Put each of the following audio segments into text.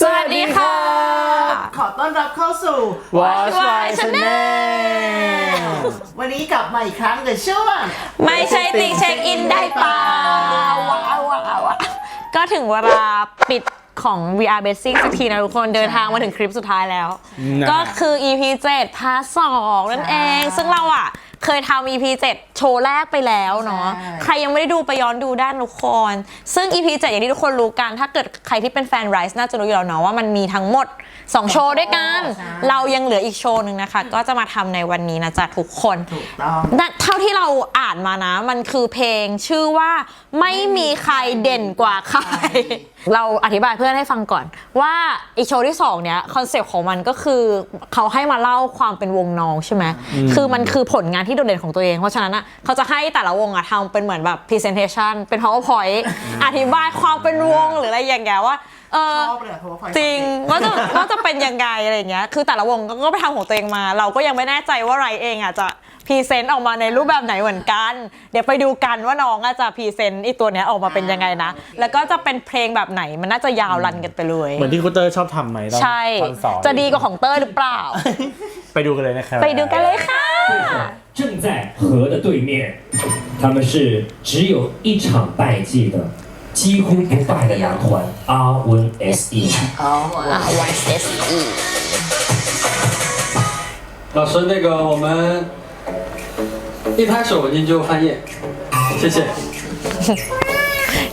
สวัสดีค่ะ ขอต้อนรับเข้าสู่ Watch My Channel วันนี้กลับมาอีกครั้งกับช่วงไม่ใช่ติงเช็คอินได้เปล่าว้าวว้าวว้าวก็ถึงเวลาปิดของ VR Basic สักทีนะทุกคนเดินทางมาถึงคลิปสุดท้ายแล้ว นะ ก็คือ EP 7พาร์ท2นั่นเอง ซึ่งเราอะ เคยทำ EP 7 โชว์แรกไปแล้วเนาะ ใช่ ใครยังไม่ได้ดูไปย้อนดูได้นะทุกคน ซึ่ง EP 7 อย่างที่ทุกคนรู้กัน ถ้าเกิดใครที่เป็นแฟน Rise น่าจะรู้อยู่แล้วเนาะว่ามันมีทั้งหมด 2 โชว์ด้วยกัน ใช่ เรายังเหลืออีกโชว์หนึ่งนะคะ ก็จะมาทำในวันนี้นะจ๊ะทุกคนถูกต้องนะเท่าที่เราอ่านมานะ มันคือเพลงชื่อว่าไม่มีใครเด่นกว่าใคร เราอธิบายเพื่อนให้ฟังก่อน ว่าอีกโชว์ที่สองเนี้ยคอนเซปต์ของมันก็คือเขาให้มาเล่าความเป็นวงน้องใช่ไหมคือมันคือผลงานที่โดดเด่นของตัวเอง เพราะฉะนั้นอะเขาจะให้แต่ละวงอะทำเป็นเหมือนแบบ presentation เป็น powerpoint อธิบายความเป็นวงหรืออะไรอย่างเงี้ยว่า เออ ชอบเลยจริงก็จะก็จะเป็นยังไงอะไรเงี้ย คือแต่ละวงก็ไปทำของตัวเองมา เราก็ยังไม่แน่ใจว่าไรเองอะจะพรีเซนต์ออกมาในรูปแบบไหนเหมือนกัน เดี๋ยวไปดูกันว่าน้องอะจะพรีเซนต์อีตัวเนี้ยออกมาเป็นยังไงนะ แล้วก็จะเป็นเพลงแบบไหนมันน่าจะยาวรันกันไปเลย เหมือนที่คุณเตอร์ชอบทำไหมใช่จะดีกว่าของเตอร์หรือเปล่า ไปดูกันเลยนะครับ ไปดูกันเลยค่ะ正在河的对面，他们是只有一场败绩的几乎不败的男团 R1SE。 อ๋อ YSE 老师，那个我们一拍手您就翻页，谢谢。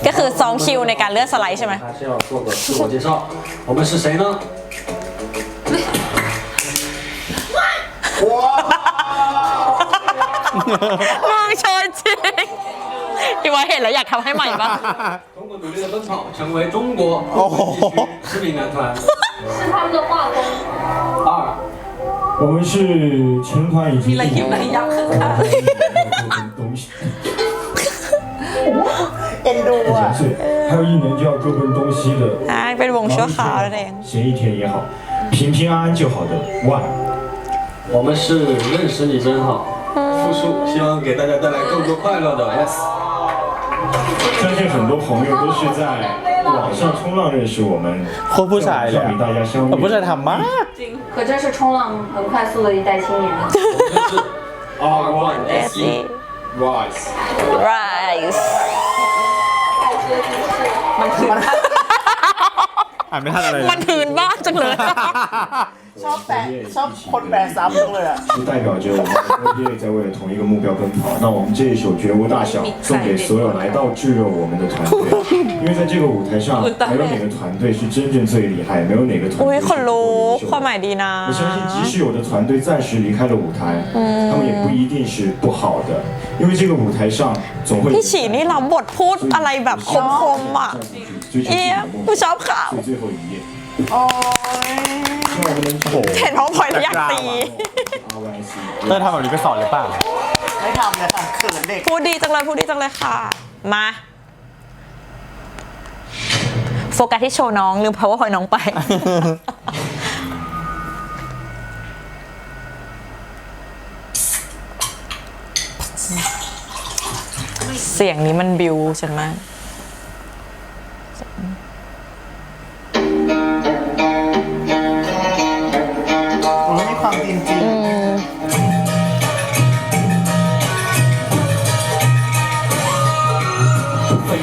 ก็คือซ้อมคิวในการเลื่อนสไลด์ใช่ไหม 还是要做个自我介绍，我们是谁呢？ มองโชว์จริงพี่ว่าเห็นแล้วอยากทำให้ใหม่ปะ 中国努力的奔跑，成为中国哦地区知名男团。是他们的画风。二，我们是成团已经不红了，东西。 เอ็นดูอ่ะ 是，还有一年就要各奔东西的。 อ่าเป็นวงชั่วคราวนั่นเอง 闲一天也好，平平安安就好的万。我们是认识你真好。 希望给大家带来更多快乐的。Yes。相信很多朋友都是在网上冲浪认识我们，活泼可爱的，不是他妈，可真是冲浪很快速的一代青年。R one S E rise rise。开车 就是。อ่านไม่ทันอะไรเลย มันพื้นบ้านจังเลย ชอบแปลชอบคนแปลซ้ำจังเลยอ่ะ 是代表着我们 NBA 在为了同一个目标奔跑。那我们这一首《绝无大小》送给所有来到炙热我们的团队，因为在这个舞台上，没有哪个团队是真正最厉害，没有哪个团 อุ้ 队 ย 是 คนรู้ 多优 ความห 秀 มายดีนะ 我相信，即使有的团队暂时离开了舞台，他们也不一定是不好的，因为这个舞台上总会有 พี่ฉีนี่รับบทพูดอะไรแบบคมๆอ่ะ 追求自 เอียมกูชอบข่าวโอ้ยเห็นพองพอยแล้วอยากตี เต้ยทำแบบนี้ก็สอนหรืป่า ไม่ทำเลยค่ะเขินเด็กพูดดีจังเลยพูดดีจังเลยค่ะ มา โฟกัสที่โชว์น้องลืมเพราะว่าพอยน้องไป เสียงนี้มันบิวฉันมาก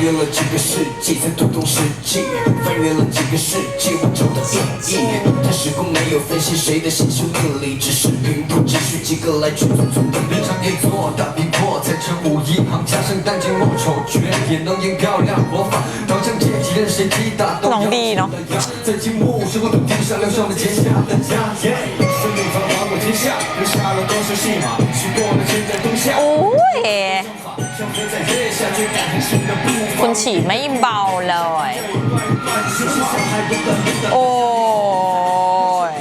历了几个世纪才读懂史记，翻阅了几个世纪我找到意义。他时空没有分析谁的心胸毅理，只是云朵，只需几个来去匆匆的历场一座大逼破，才成武一行，加上丹青我丑绝，也能赢高亮魔法。刀枪剑戟任谁击打，都要的呀。在金木时候，土地上留下了结下的在。胜利繁华过天下，留下了多少戏码，许过的千载冬夏。哦耶。 คุณฉี่ไม่เบาเลย โอ้ย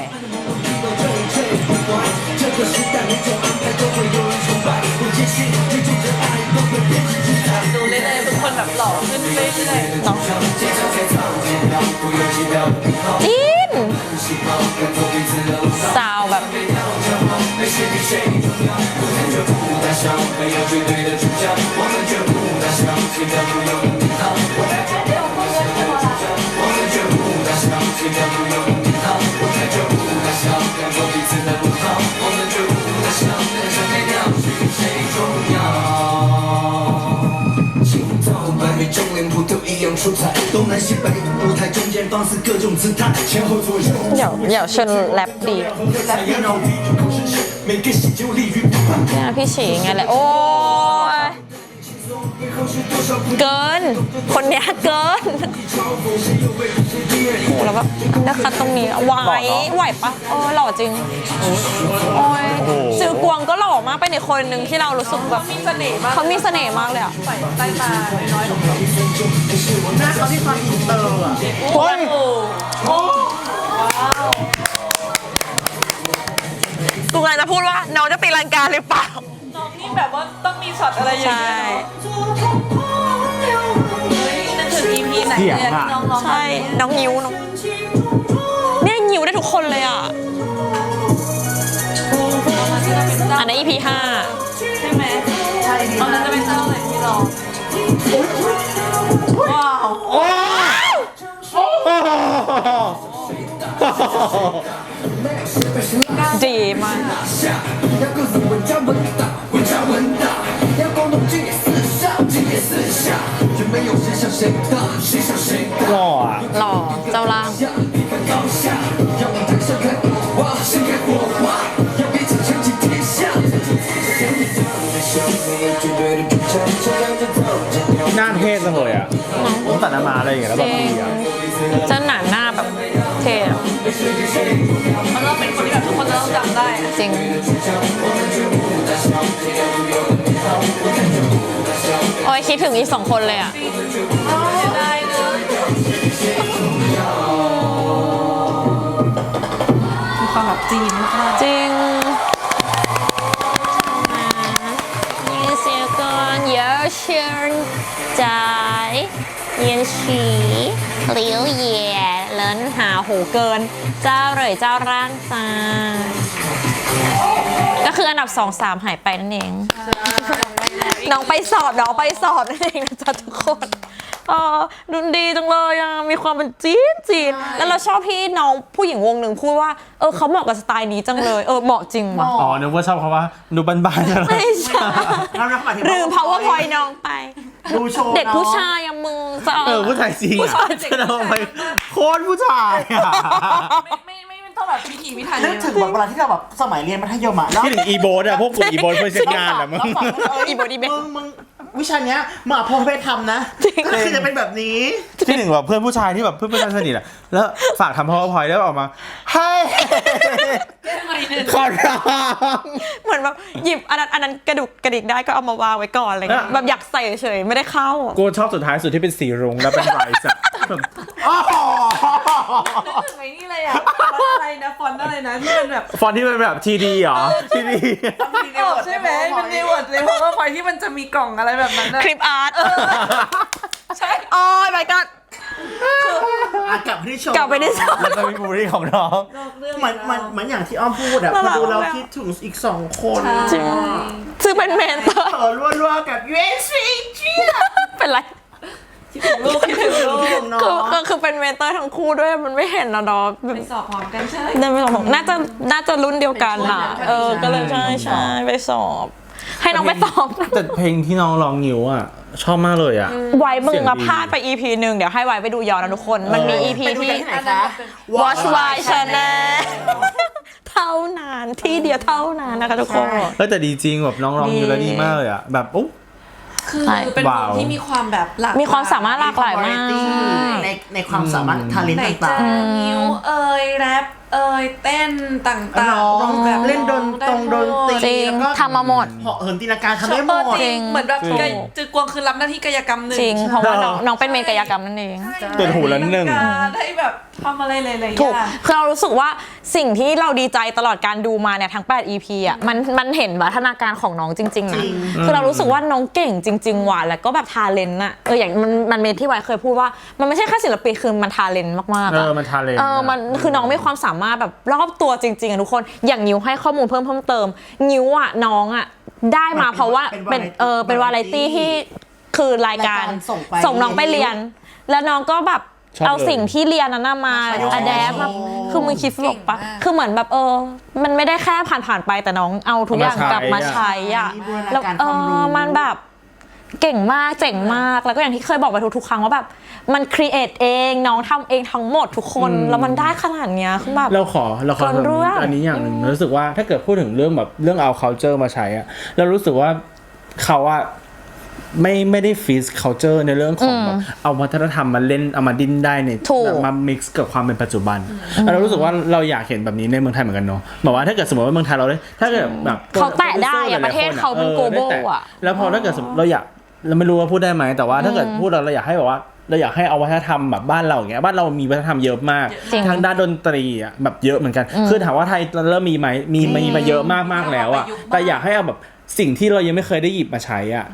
ดูเลยเลยทุกคนแบบหล่อขึ้นเรื่อยๆเนาะจีนสาวแบบ 没谁比谁重要我们绝不打小没有绝对的主角我们绝不打小没有绝对的主我们绝不打小我们绝不打小没有绝对的主我们绝不打小没有彼此的主张我们绝不打小人生没青白每张脸谱都一样出彩东南西北舞台中间放肆各种姿态前后左右扭屁股 lap 才 เนี่ยพี่ฉีไงแหละโอ้ยเกิน คนเนี้ยเกินโหแล้วแบบนะคัดตรงนี้ไหวไหวปะโอ้หล่อจริงโอ้ยซื้อกวงก็หล่อมากเป็นอีกคนหนึ่งที่เรารู้สึกแบบมีเสน่ห์มากเขามีเสน่ห์มากเลยอะใส่ใต้าน้อยๆของาหน้าเขามีความอินเตอร์อะโอ้ยโอ้ กูกำลังจะพูดว่าน้องจะตีลังกาหรือเปล่า น้องนี่แบบว่าต้องมีช็อตอะไรอย่างใช่เงี้ยเฮ้ยนึกถึง EP ไหนเนี่ยที่น้องร้องใช่ น้องนิ้วน้องเนี่ยนิ้วได้ทุกคนเลยอะ อันนั้น EP ห้าใช่ไหมใช่ตอนนั้นจะเป็นเจ้าไหนที่ร้องว้าว ดีมากหล่ออหล่อเจ้าล่างหน้าเท่จังเลยอะตั้งแต่น้นมาอะไรอย่างเงี้ยแล้วจแบบริงดีอะ จะหนัง ริง โอ้ยคิดถึงอีกสองคนเลยอะได้เนอะมีความแบบจีนมากจริงยินเสียงก่อนเยอะเชิญใจเย็นฉีเหลียวเหย่เลินหาหูเกิน เจ้าเหรยเจ้าร่างจ้า ก็คืออันดับสองสามหายไปนั่นเอง น้องไปสอบ น้องไปสอบนั่นเองนะจ๊ะทุกคนเออดุนดีจังเลยอะมีความเป็นจีนจีน แล้วเราชอบที่น้องผู้หญิงวงหนึ่งพูดว่า เออเขาเหมาะกับสไตล์นี้จังเลย เออเหมาะจริงว่ะอ๋อนึกว่าชอบเขาว่าดูบ้านๆจังเลยไม่ใช่เราเราอธิบายลืม powerpoint น้องไป ดูโชว์เด็กผู้เนอะชายอะมึงจะเอาเออผู้ชายจริงผู้อะชายจะทำไมโคตรผู้ชายอะๆไม่ไม่ไม่ไม่ ต้องแบบพิถีพิถันนึกถึงแบบเวลาที่เราแบบสมัยเรียนมัธยมอะแล้วที่ถึงอีโบสอะพวกกลุ่มอีโบสเพื่อนเช็ดงานอะมึงแล้วฝากเอีโบดีเบมึงมึง วิชาเนี้ยมึงเอาพ่อไปทำนะก็คือจะเป็นแบบนี้ ที่หนึ่งแบบเพื่อนผู้ชายที่แบบเพื่อนผู้ชายสนิทอะแล้วฝากทำ powerpoint แล้วออกมาให้ขอร้องเหมือนแบบหยิบอันนั้นอันนั้นกระดุกกระดิกได้ก็เอามาวางไว้ก่อนอะไรเงี้ยอะแบบอยากใส่เฉยๆไม่ได้เข้ากูชอบสุดท้ายสุดที่เป็นสีรุ้งแล้วเป็นไรส์อะแบบนึกถึงไอ้นี่เลยอะฟอนต์อะไรนะฟอนต์อะไรนะที่เป็นแบบฟอนต์ที่เป็นแบบทีดีเหรอทีดีเออใช่ไหมเป็นในวอร์ดในวอร์ดไฟที่มันจะมีกล่องอะไรแบบนั้นอะคลิปอาร์ตใช่โอ้ย my god อะกลับไปที่โชว์กลับไปที่โชว์แล้วก็มีบูรี่ของน้อง เหมือนเหมือนเหมือนอย่างที่อ้อมพูดอะน่าพรัอกดูแล้วมาก คิดถึงอีกสองคนจริง ซึ่งเป็นเมนเตอร์เออรัวๆกับ USC จีเป็นไรลูกคิดถึงลูกที่ถึงน้อคืองคือคือเป็นเมนเตอร์ทั้งคู่ด้วยมันไม่เห็นนะเนาะแบบไปสอบพร้อมกันใช่เดินไปสอบน่าจะน่าจะรุ่นเดียวกันอะ เออ ก็เลยใช่ใช่ไปสอบ ให้น้องไปสอบ แต่เพลงที่น้องร้องนิ้วอะ ชอบมากเลยอะ ไว้มึงเสียงดีมาพลาดไป EP หนึ่งเดี๋ยวให้ไว้ไปดูย้อนนะทุกคน มันมี EP ไปดูที่จากที่ไหนคะ Watch Why Channel เท่านั้นที่เดียวเท่านั้นนะคะทุกคนเออแต่ดีจริงแบบน้องร้องนิ้วแล้วดีมากเลยอะแบบอุ๊บ คือใช่เป็นวว้างวที่มีความแบบหลากมีความสามารถหลากหลายมาก ในในความสามารถทาเลนไหนต์จะต่างนิ้วเอ่ยแรป เอ่ยเต้นต่างๆร้องๆแบบเล่นดนตรงดนตรีจริงแล้วก็ทำมาหมด เหาะเหินตีลังกาทำชอได้บหมเออดจริงเหมือนแบบจริงกายจือกวงคือรับหน้าที่กายกรรมหนึ่งจริง เพราะว่าน้องน้องเป็นเมนกายกรรมนั่นเอง เปิดหูแล้วหนึ่ง ได้แบบทำอะไรหลายๆอถูกย่างคือเรารู้สึกว่าสิ่งที่เราดีใจตลอดการดูมาเนี่ยทั้ง 8 EP อะมันมันเห็นวัฒนาการของน้องจริงๆนะจริงคือเรารู้สึกว่าน้องเก่งจริง ๆ ว่ะแล้วก็แบบทาเลนต์อะเอออย่างมันมันเมนที่ไว้เคยพูดว่า มันไม่ใช่แค่ศิลปินคือมันทาเลนต์มากๆเออะอมัน talent เออมันคือน้องมีความสามารถแบบรอบตัวจริงๆอะทุกคนอย่างนิวให้ข้อมูลเพิ่มเพิ่มเติม นิวอะน้องอะได้มาเพราะว่าเป็นเป็น variety เออเป็นวาไรตี้ที่คือรายการรายการส่งไปส่งน้องไปเรียน แล้วน้องก็แบบชอบเอาเลยสิ่งที่เรียนนั้นนะมาประยุกต์อะแดปมาคือมึงคิดสนุกปะคือเหมือนแบบเออ มันไม่ได้แค่ผ่านๆไปแต่น้องเอาทุกอย่างกลับมาใช้อะมีบูรณาแล้วการเอความรู้ อมันแบบ เก่งมากเจ๋งมากแล้วก็อย่างที่เคยบอกไปทุกๆครั้งว่าแบบมันครีเอทเองน้องทำเองทั้งหมดทุกคนแล้วมันได้ขนาดเนี้ยคือแบบ เราขอเราขอเกินเรื่อง อันนี้อย่างหนึ่งรู้สึกว่าถ้าเกิดพูดถึงเรื่องแบบเรื่องเอา culture มาใช้อะเรารู้สึกว่าเขาอะไม่ไม่ได้ฟีส culture ในเรื่องของแบบเอาวัฒนธรรมมาเล่นเอามาดิ้นได้ในถูก แบบมา mix กับความเป็นปัจจุบันแล้วเรารู้สึกว่าเราอยากเห็นแบบนี้ในเมืองไทยเหมือนกันเนาะแบบว่าถ้าเกิดสมมติว่าเมืองไทยเราได้ถ้าเกิดแบบเขาแตะได้อะโปรดิวซอหลยๆประเทศคนเขาเป็นออ global ได้แตอะ แล้วพอถ้าเกิดสมมติเราอยาก เราไม่รู้ว่าพูดได้ไหมแต่ว่าถ้าเกิดพูดเราเราอยากให้แบบว่าเราอยากให้เอาวัฒนธรรมแบบบ้านเราอย่างเงี้ยบ้านเรามีวัฒนธรรมเยอะมากจริงทางด้านดนตรีอะแบบเยอะเหมือนกันคือถามว่าไทยเริ่มมีไหมมีมีมาเยอะมากมากๆแล้วอะแต่อยากให้เอาแบบสิ่งที่เรายังไม่เคยได้หยิบมาใช้อะ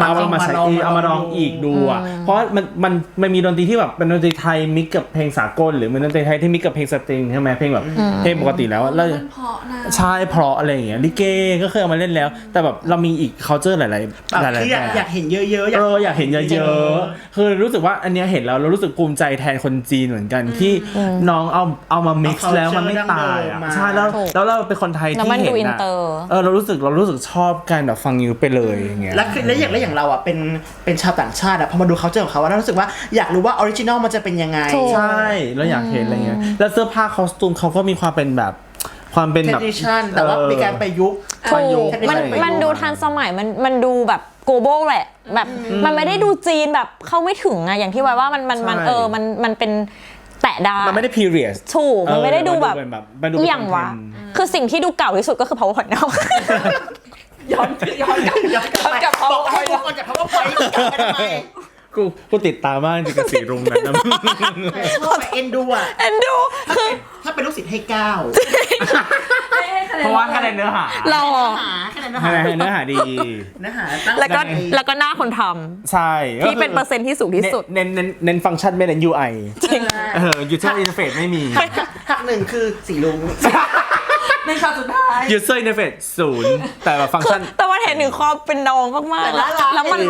มาเอามาใช้มาลองอีกเอามาลองอีกดูอะเพราะมันมันมันมีดนตรีที่แบบเป็นดนตรีไทยมิกกับเพลงสากล หรือเป็นดนตรีไทยที่มิกกับเพลงสตริงใช่ไหมเพลงแบบเพลงปกติแล้วอะแล้วมันเพราะนะใช่เพราะอะไรอย่างเงี้ยลิเกก็เคยเอามาเล่นแล้ว แต่แบบเรามีอีก culture หลายๆหลายคือๆอยากแบบอยากเห็นเยอะๆอยากเอออยากเห็นเยอะๆคือรู้สึกว่าอันเนี้ยเห็นแล้วเรารู้สึกภูมิใจแทนคนจีนเหมือนกันที่น้องเอาเอามา mix เอา culture แล้วมันไม่ตายอะดั้งเดิมมาใช่แล้วถูกแล้วเราเป็นคนไทยแล้วที่มันเห็ดูนอินอะเตอร์เออเรารู้สึกเรารู้สึกชอบการแบบฟังยูไปเลยอย่างเงี้ยแล้วคือแล้วอย่างแล้วอย่างเราอะเป็นเป็นชาวต่างชาติอะพอมาดูเขาเจอของเขาว่าเรารู้สึกว่าอยากรู้ว่าออริจินอลมันจะเป็นยังไง ถูก ใช่แล้วอยากเห็นอะไรเงี้ยแล้วเสื้อผ้าคอสตูมเขาก็มีความเป็นแบบความเป็นเทแบบดิชันแต่ว่ามีการประยุกต์ประยุกต์มันประยุกต์มันดูทันสมัยมันมันดูแบบ global แหละ แบบมันไม่ได้ดูจีนแบบเข้าไม่ถึงอะอย่างที่ไว้ว่ามันมันมันใช่ เออมันมันเป็นแตะได้มันไม่ได้ period ถูกมันไม่ได้ดูแบบเออมันดูเป็นแบบมันดูอเป็นหย่างวะ content คือสิ่งที่ดูเก่าที่สุดก็คือ powerpoint เนาะ ย้อนย้อนกลับย้อนกลับกลับบอกให้ทุกคนจากเขาว่าไปกันทำไมกูกูติดตามมากจริงกับสีรุ้งนั้นนะชอบเอ็นดูอะเอ็นดูคือถ้าเป็นลูกศิษย์ให้เก้าให้ให้คะแนนเพราะว่าคะแนนเนื้อหาเราหาแค่นั้นนะคะหาแนนเนื้อหาดีเนื้อหาตั้งแล้วก็ใจแล้วก็หน้าคนทใช่ำที่เป็นเปอร์เซ็นต์ที่สูงที่สุด เน้นเน้นเน้นฟังก์ชันไม่เน้น UI จริงเออ user interface ไม่มีหักหนึ่งคือสีลุง ในช็อตสุดท้าย user interface ศูนย์แต่แบบฟังก์ชัน แต่ว่าเห็นถึงความเป็นน้องมากๆแล้วแล้วมัน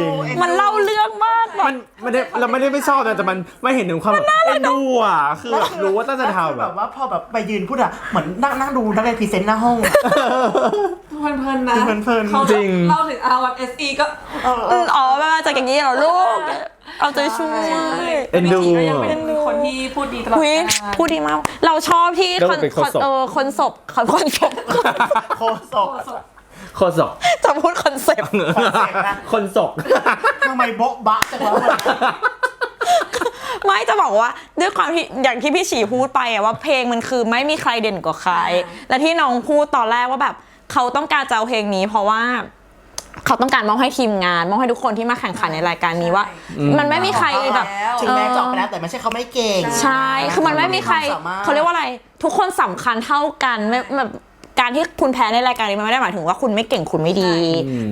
มันเล่าเรื่องมากแบบ มันไม่ได้เราไม่ได้ไม่ชอบนะแต่มันไม่เห็นถึงความแบบเอ็นดูอะคือแบบรู้ว่าตั้งใจทำแบแบบบว่าพอแบบไปยืนพูดอะเหมือนนั่งนั่งดูนักเรียนพรีเซนต์หน้าห้องอะ เพลินๆนะเพลินๆ เขาจริง เล่าถึง R1 SE ก็ เออเออ อ๋อมาจากอย่างนี้เหรอลูก เอาใจช่วย เอ็นดู ก็ยังเป็นคนที่พูดดีตลอดวิเวลาพูดดีมาก เราชอบที่แล้วคมันนเป็นคนศพ เออคนศพคนคนศพโคศกโคตรสกจะพูดคอนเซปต์คนสกทำไมโบ๊ะบะจังวะวันนี้ไม่จะบอกว่า ด้วยความที่อย่างที่พี่ฉีพูดไปอะว่าเพลงมันคือไม่มีใครเด่นกว่าใคร และที่น้องพูดตอนแรกว่าแบบเขาต้องการจะเอาเพลงนี้ เพราะว่า เขาต้องการมอบให้ทีมงาน มอบให้ทุกคนที่มาแข่งขันในรายการนี้ว่า มันไม่มีใครแบบถึงแม้จบไปแล้วแต่ไม่ใช่เขาไม่เก่ง ใช่ คือมันไม่มีใครมีความสามารถเขาเรียกว่าอะไร ทุกคนสำคัญเท่ากันไม่แบบการที่คุณแพ้ในรายการนี้มันไม่ได้หมายถึงว่าคุณไม่เก่งคุณไม่ดี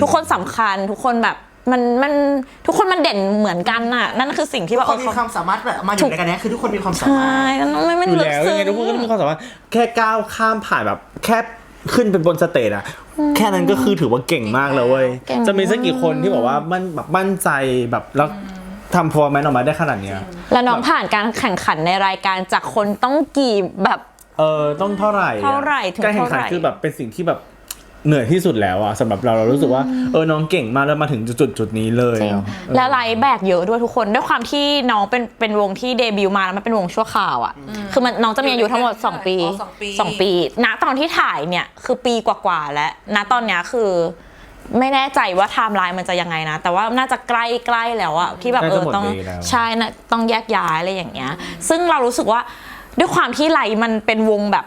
ทุกคนสำคัญทุกคนแบบมันมันทุกคนมันเด่นเหมือนกันน่ะ นั่นคือสิ่งที่ทุแบกบคนมีความสามารถแบบมาอยู่ในกันนี้คือทุกคนมีความสาใช่มารถนั่นไม่ไม่อยู่ลึกแล้วซึ้ยังงไงทุกคนก็มีความสามารถแค่ก้าวข้ามผ่านแบบแค่ ขึ้นเป็นบนสเตจอะแค่นั้นก็คือถือว่าเก่งมากแล้วเว้ยเก่งจะมีสักกี่คนที่บอกว่ามันแบบมั่นใจแบบแล้วทำพอแมนออกมาได้ขนาดเนี้ยแล้วน้องผ่านการแข่งขันในรายการจากคนต้องกี่แบบ เออต้องเท่าไหร่อะเท่าไหร่ถึงการแข่งขันเท่าไหร่ คือแบบเป็นสิ่งที่แบบ เหนื่อยที่สุดแล้วอะสำหรับเราเรารู้สึกว่าเออน้องเก่งมากแล้วมาถึงจุดจุดๆนี้เลยจริงอะเออ แล้วไลฟ์แบกเยอะด้วยทุกคนด้วยความที่น้องเป็นเป็นวงที่เดบิวต์มาแล้วมันเป็นวงชั่วคราวอะคือมันน้องจะมีอายุทั้งหมด 2 ปีอ๋อสองปี สองปีณตอนที่ถ่ายเนี่ยคือปีกว่าๆแล้วณตอนเนี้ยคือ ไม่แน่ใจว่าไทม์ไลน์มันจะยังไงนะ แต่ว่าน่าจะใกล้ใกล้แล้วอะที่แบบใกล้เอจะอหมดต้องปีแล้ว ใช่นะต้องแยกย้ายอะไรอย่างเงี้ย ซึ่งเรารู้สึกว่าด้วยความที่ไลฟ์มันเป็นวงแบบ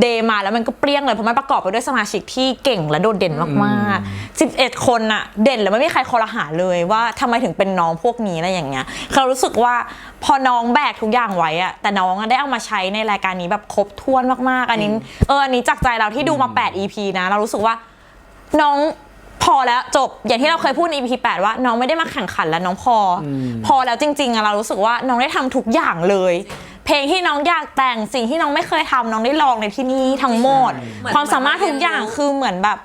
เดมาแล้วมันก็เปรี้ยงเลยเพราะมันประกอบไปด้วยสมาชิกที่เก่งและโดดเด่นมากๆ 11 คนอะเด่นแล้วไม่มีใครคอรหาเลยว่าทำไมถึงเป็นน้องพวกนี้อะไรอย่างเงี้ยเรารู้สึกว่าพอน้องแบกทุกอย่างไว้อะแต่น้องอะได้เอามาใช้ในรายการนี้แบบครบถ้วนมากๆ อันนี้เอออันนี้จากใจเราที่ดูมา 8 EP นะ เรารู้สึกว่าน้องพอแล้วจบอย่างที่เราเคยพูดใน EP 8 ว่า น้องไม่ได้มาแข่งขันแล้วน้องพออพอแล้วจริงๆอะเรารู้สึกว่าน้องได้ทำทุกอย่างเลย เพลงที่น้องอยากแต่งสิ่งที่น้องไม่เคยทำน้องได้ลองในที่นี่ทั้งหมดเหมือนความสามารถทุกอย่างเหมือนคือเหมือนแบบ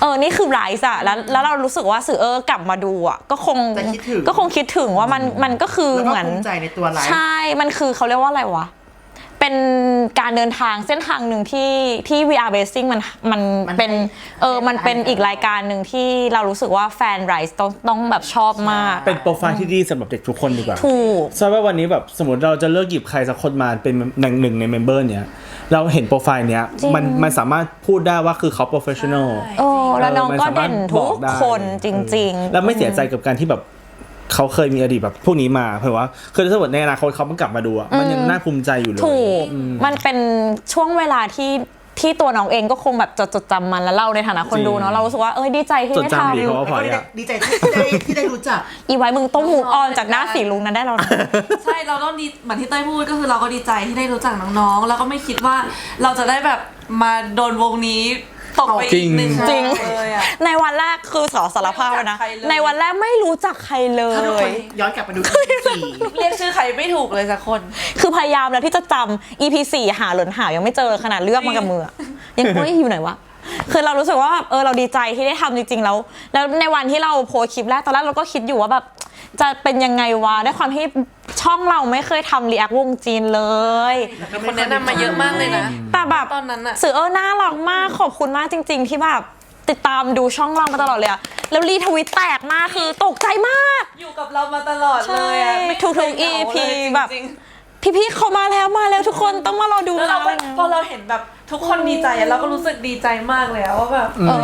เออนี่คือไรส์อะแล้วแล้วเรารู้สึกว่าสื่อเออกลับมาดูอะก็คงจะคิดถึง ก็คงคิดถึงว่ามันมันก็คือแล้วก็เหมือน ภูมิใจในตัวไลฟ์ ใช่ มันคือเขาเรียกว่าอะไรวะ เป็นการเดินทางเส้นทางหนึ่งที่ที่ VR Racing มันมันมันเป็นให้เออมันเป็นให้อีกรายการหนึ่งที่เรารู้สึกว่าแฟนไรส์ต้องต้องแบบชอบมากเป็นโปรไฟล์ที่ดีสำหรับเด็กทุกคนดีกว่าถูก ทราบว่าวันนี้แบบสมมติเราจะเลือกหยิบใครสักคนมาเป็นหนึ่งหนึ่งในเมมเบอร์เนี้ยเราเห็นโปรไฟล์เนี้ยจริงมันมันสามารถพูดได้ว่าคือเขาโปรเฟชชั่นอล โอ้แล้วน้องเออมันก็สามารถเด่นทุบอกกได้คนจริง ๆ แล้วไม่เสียใจกับการที่แบบ เขาเคยมีอดีตแบบพวกนี้มาเผื่อว่าคือถ้าสมมติในอนาคตเขามันกลับมาดูอะมันยังน่าภูมิใจอยู่เลยถูกมันเป็นช่วงเวลาที่ที่ตัวน้องเองก็คงแบบจดจดจำมันแล้วเราในฐานะคนดูเนาะเรารู้สึกว่าเอ้ยดีใจที่จดได้จำดีทำเพราะว่าพอแล้วยก็อะดีใจที่ได้ที่ได้รู้จัก อีไว้มึงต้องมูออนจากหน้าสีลุงนั้นได้แล้วนะใช่เราต้องดีเหมือนที่เต้ยพูดก็คือเราก็ดีใจที่ได้รู้จักน้องๆ แล้วก็ไม่คิดว่าเราจะได้แบบมาโดนวงนี้ ตกไปจริอีงกหนึ่งจริง เลยอะในวันแรกคือสอสารภาพเลยนะ ไม่รู้จักใครเลย ในวันแรกไม่รู้จักใครเลถ้าทุกคย นย้อนกลับไปดู EP สี่เรียกชื่อใครไม่ถูกเลยสักคน คือพยายามแล้วที่จะจำ EP 4หาหลนหายังไม่เจอขนาดเลือกมากับมืออะยังเฮ้ยอยู่ไหนวะ คือเรารู้สึกว่าแบบเออเราดีใจที่ได้ทำจริงๆแล้ว แล้วในวันที่เราโพสต์คลิปแรกตอนแรกเราก็คิดอยู่ว่าแบบจะเป็นยังไงวะด้วยความที่ช่องเราไม่เคยทำรีแอควงจีนเลย คนแนะนำมาเยอะมากเลยนะ แต่แบบตอนนั้นอะ สื่อเออน่ารักมากขอบคุณมากจริง ๆ ที่แบบติดตามดูช่องเรามาตลอดเลยอะแล้วรีทวิตแตกมากคือตกใจมาก อยู่กับเรามาตลอดเลยอะใช่ไม่ทุกๆเคยเหงา EP เลยจริงๆแบบ พี่ๆเขามาแล้วมาแล้วทุกคนต้องมารอดูแล้วเราก็นะ พอเราเห็นแบบ ทุกคนดีใจอะเราก็รู้สึกดีใจมากเลยอะว่าแบบเออ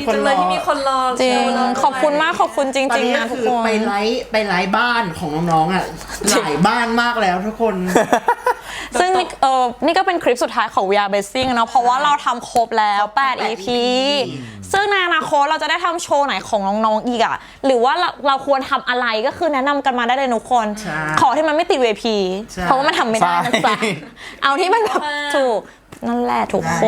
ดีจังเลยที่มีคนรอจริงดูเราขอบคุณมากขอบคุณจตอนริงนี้ๆก็นะทุกคือคน ไปไลฟ์ไปไลฟ์บ้านของน้องๆอะหลายบ้านมากแล้วทุกคน ซึ่งนี่เออนี่ก็เป็นคลิปสุดท้ายของ VR Basing เนาะเพราะว่าเราทำครบแล้ว8 EP ซึ่งในอนาคตเราจะได้ทำโชว์ไหนของน้องๆอีกอะหรือว่าเราเราควรทำอะไรก็คือแนะนำกันมาได้เลยทุกคน ใช่ขอที่มันไม่ติด VP ใช่ เพราะว่ามันทำไม่ได้นะใช่ จ๊ะเอาที่มันแบบถูก นั่นแหละทุกได้ครับนผ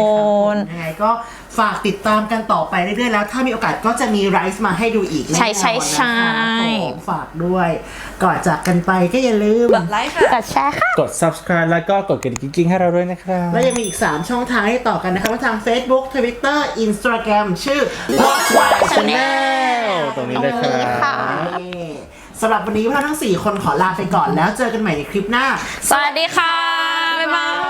มยังไงก็ฝากติดตามกันต่อไปเรื่อยๆแล้ว ถ้ามีโอกาสก็จะมีไรซ์มาให้ดูอีกแน่นอนใช่ใช่ใช่นะคะผมฝากด้วย ก่อนจากกันไปก็อย่าลืม กดไลค์ค่ะ กดแชร์ค่ะ กด subscribe แล้วก็กดกระดิ่งกิ๊งๆให้เราด้วยนะครับ แล้วยังมีอีก 3 ช่องทางให้ต่อกันนะครับว่าทาง Facebook Twitter Instagram ชื่อ Watch Why Channel ตรงนี้เลยครับสำหรับวันนี้พวกเราทั้ง 4 คนขอลาไปก่อนแล้วเจอกันใหม่ในคลิปหน้า สวัสดีค่ะ บ๊ายบาย